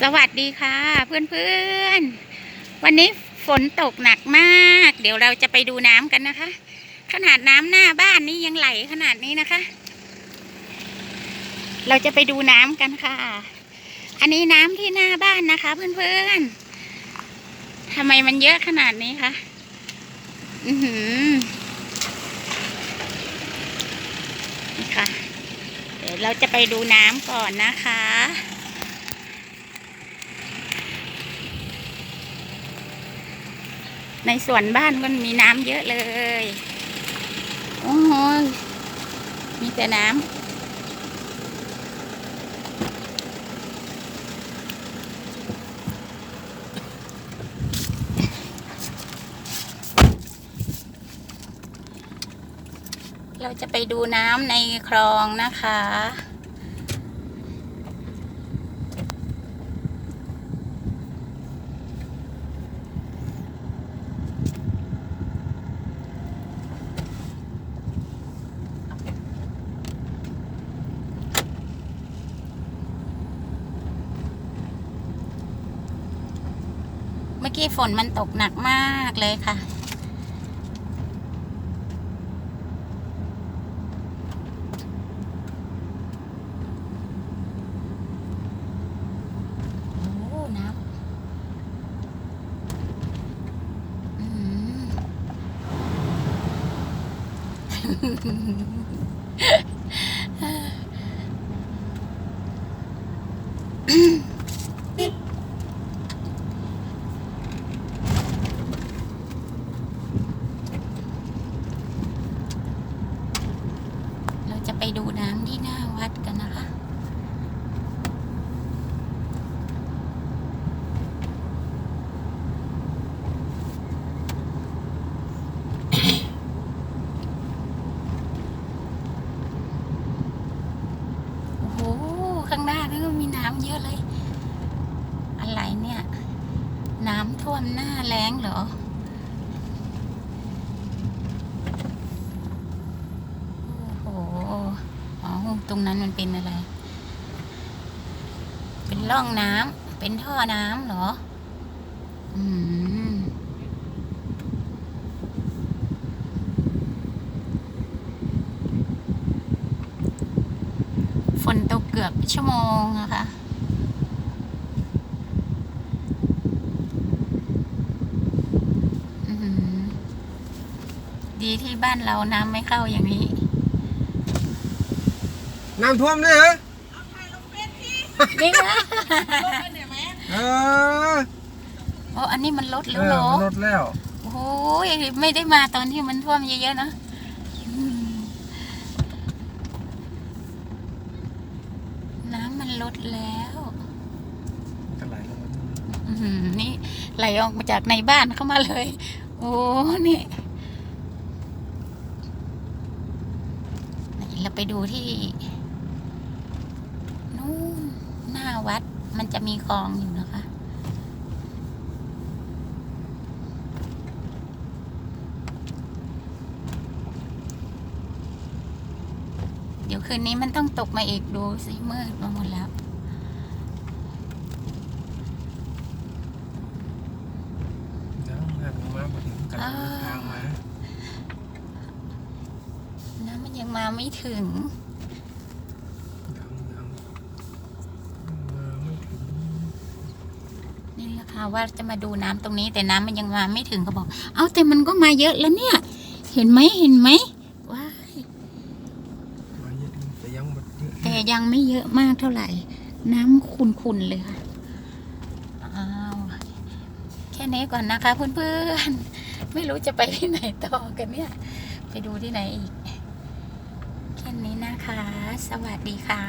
สวัสดีค่ะเพื่อนๆ วันนี้ฝนตกหนักมาก เดี๋ยวเราจะไปดูน้ำกันนะคะ ขนาดน้ำหน้าบ้านนี้ยังไหลขนาดนี้นะคะ เราจะไปดูน้ำกันค่ะ อันนี้น้ำที่หน้าบ้านนะคะ เพื่อนๆทำไมมันเยอะขนาดนี้คะอือหือนี่ค่ะ เดี๋ยวเราจะไปดูน้ำก่อนนะคะ ในสวนบ้านก็มีน้ำเยอะเลย โอ้โหมีแต่น้ำ เราจะไปดูน้ำในคลองนะคะ มื่อกี้ฝนมันตกหนักมากเลยค่ะ โอ้น้ำอื้อหือ เราจะไปดูน้ำที่หน้าวัดกันนะคะ โอ้โห ข้างหน้านี่ ก็มีน้ำเยอะเลย อะไรเนี่ย น้ำท่วมหน้าแล้งเหรอ โอ้โห อ๋อ ตรงนั้นมันเป็นอะไร เป็นร่องน้ำ เป็นท่อน้ำเหรอ อืมฝนตกเกือบชั่วโมงอะคะ อื้อหือ ดีที่บ้านเราน้ำไม่เข้าอย่างนี้ น้ำท่วมเลยเหรอนี่ค่ะเออโอ้อันนี้มันลดเอแล้วอเหรอมันลดแล้ว โอ้ยไม่ได้มาตอนที่มันท่วมเยอะๆนะอืมน้ำมันลดแล้ว กันไหลลงมาอื้อหือนี่ไหลออกมาจากในบ้านเข้ามาเลย โอ้ นี่ ไปดูที่นู่นหน้าวัดมันจะมีคลองอยู่นะคะ เดี๋ยวคืนนี้มันต้องตกมาอีกดูสิมืดมาหมดแล้วน้ำหันมาพอดีกันทางมา ยังมาไม่ถึงยังยังมาไม่ถึง นี่แหละค่ะว่าจะมาดูน้ำตรงนี้ แต่น้ำมันยังมาไม่ถึงเขาบอก เอาแต่มันก็มาเยอะแล้วเนี่ย เห็นไหมเห็นไหมว้ายมาเยอะดีแต่ยังหมดเยอะแต่ยังไม่เยอะมากเท่าไหร่ น้ำขุ่นๆเลยค่ะอ้าวแค่นี้ก่อนนะคะเพื่อนๆไม่รู้จะไปที่ไหนต่อกันเนี่ย ไปดูที่ไหนอีก แค่นี้นะคะ สวัสดีค่ะ